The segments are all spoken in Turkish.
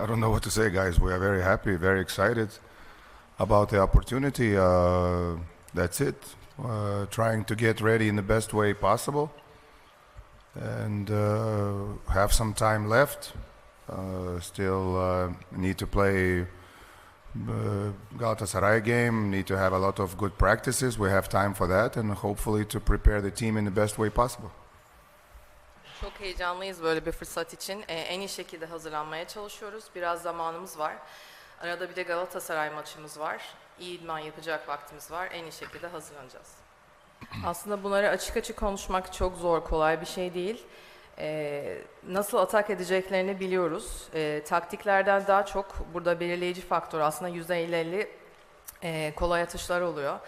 I don't know what to say, guys. We are very happy, very excited about the opportunity. Uh, that's it. Uh, trying to get ready in the best way possible and uh, have some time left. Still need to play Galatasaray game. Need to have a lot of good practices. We have time for that, and hopefully to prepare the team in the best way possible. Çok heyecanlıyız böyle bir fırsat için. Ee, en iyi şekilde hazırlanmaya çalışıyoruz. Biraz zamanımız var. Arada bir de Galatasaray maçımız var. İyi idman yapacak vaktimiz var. En iyi şekilde hazırlanacağız. Aslında bunları açık açık konuşmak çok zor, kolay bir şey değil. Ee, nasıl atak edeceklerini biliyoruz. Ee, taktiklerden daha çok burada belirleyici faktör aslında %50-50 e, kolay atışlar oluyor.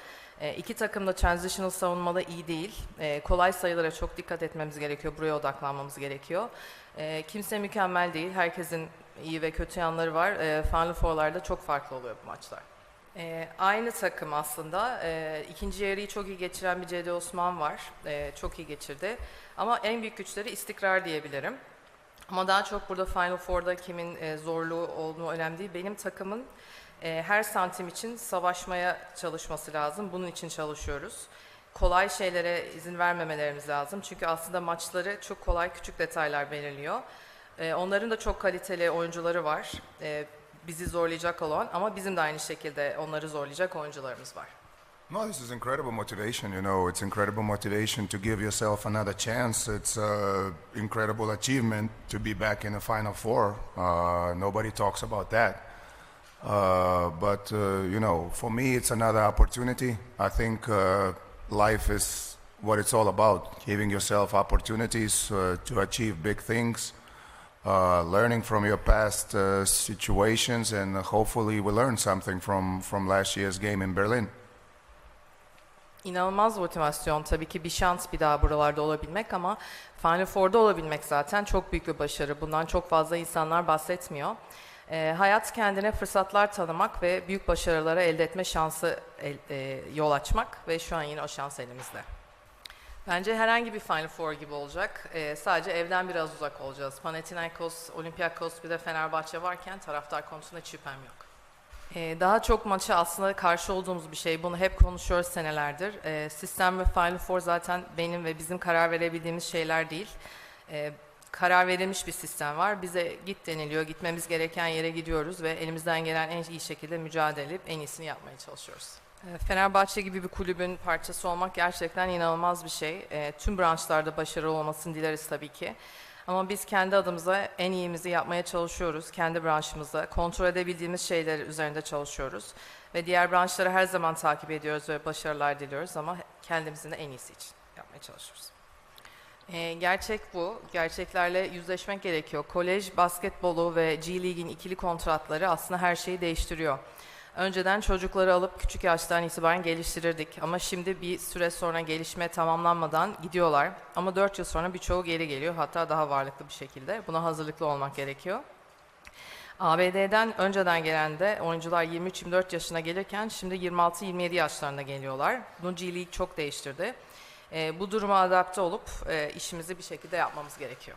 E, iki takım da transitional savunmada iyi değil. E, kolay sayılara çok dikkat etmemiz gerekiyor. Buraya odaklanmamız gerekiyor. E, kimse mükemmel değil. Herkesin iyi ve kötü yanları var. E, Final Four'larda çok farklı oluyor bu maçlar. E, aynı takım aslında. E, ikinci yarıyı çok iyi geçiren bir Cedi Osman var. E, çok iyi geçirdi. Ama en büyük güçleri istikrar diyebilirim. Ama daha çok burada Final Four'da kimin e, zorluğu olduğu önemli değil. Benim takımın e, her santim için savaşmaya çalışması lazım. Bunun için çalışıyoruz. Kolay şeylere izin vermemelerimiz lazım. Çünkü aslında maçları çok kolay küçük detaylar belirliyor. E, onların da çok kaliteli oyuncuları var. E, bizi zorlayacak olan ama bizim de aynı şekilde onları zorlayacak oyuncularımız var. No, this is incredible motivation. You know, it's incredible motivation to give yourself another chance. It's an incredible achievement to be back in the final four. Uh, nobody talks about that. Uh, but uh, you know, for me, it's another opportunity. I think uh, life is what it's all about: giving yourself opportunities uh, to achieve big things. Uh, learning from your past uh, situations, and hopefully, we learn something from from last year's game in Berlin. İnanılmaz motivasyon tabii ki bir şans bir daha buralarda olabilmek ama Final Four'da olabilmek zaten çok büyük bir başarı. Bundan çok fazla insanlar bahsetmiyor. Ee, hayat kendine fırsatlar tanımak ve büyük başarılara elde etme şansı el- e, yol açmak ve şu an yine o şans elimizde. Bence herhangi bir Final Four gibi olacak. Ee, sadece evden biraz uzak olacağız. Panathinaikos, Olympiakos bir de Fenerbahçe varken taraftar konusunda hiç şüphem yok. Ee, daha çok maça aslında karşı olduğumuz bir şey. Bunu hep konuşuyoruz senelerdir. Ee, sistem ve Final Four zaten benim ve bizim karar verebildiğimiz şeyler değil. Ee, karar verilmiş bir sistem var. Bize git deniliyor. Gitmemiz gereken yere gidiyoruz ve elimizden gelen en iyi şekilde mücadele edip en iyisini yapmaya çalışıyoruz. Fenerbahçe gibi bir kulübün parçası olmak gerçekten inanılmaz bir şey. Tüm branşlarda başarılı olmasını dileriz tabii ki. Ama biz kendi adımıza en iyimizi yapmaya çalışıyoruz. Kendi branşımızda kontrol edebildiğimiz şeyler üzerinde çalışıyoruz. Ve diğer branşları her zaman takip ediyoruz ve başarılar diliyoruz ama kendimizin de en iyisi için yapmaya çalışıyoruz. Ee, gerçek bu. Gerçeklerle yüzleşmek gerekiyor. Kolej basketbolu ve G League'in ikili kontratları aslında her şeyi değiştiriyor. Önceden çocukları alıp küçük yaştan itibaren geliştirirdik ama şimdi bir süre sonra gelişme tamamlanmadan gidiyorlar. Ama 4 yıl sonra birçoğu geri geliyor hatta daha varlıklı bir şekilde. Buna hazırlıklı olmak gerekiyor. ABD'den önceden gelen de oyuncular 23-24 yaşına gelirken şimdi 26-27 yaşlarında geliyorlar. Bunu G League çok değiştirdi. Ee, bu duruma adapte olup e, işimizi bir şekilde yapmamız gerekiyor.